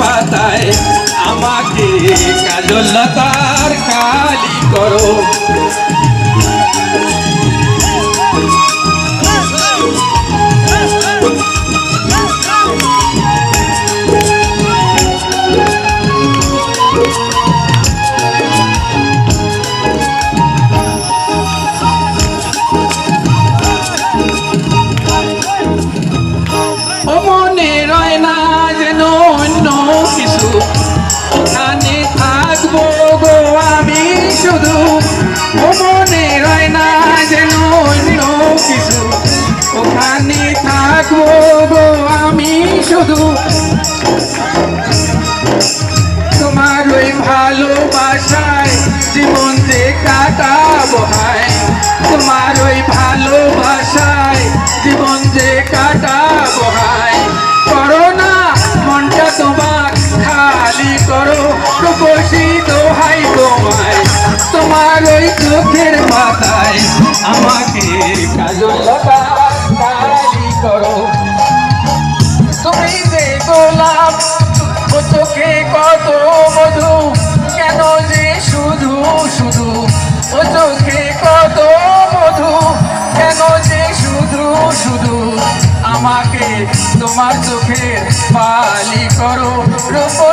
পাতায় আমাকে কাজল লতার কালি করো। মনে রয় না যেন অন্য কিছু। ওখানে থাকব আমি শুধু। তোমার ওই ভালোবাসায় জীবন যে কাটাবো হায়। তোমার ওই ভালোবাসায় জীবন যে কাটাবো চোখের পাতায় আমাকে চোখে কত মধু, কেন যে শুধু শুধু, ও চোখে কত মধু, কেন যে শুধু শুধু, আমাকে তোমার চোখের পালি করো। রূপসী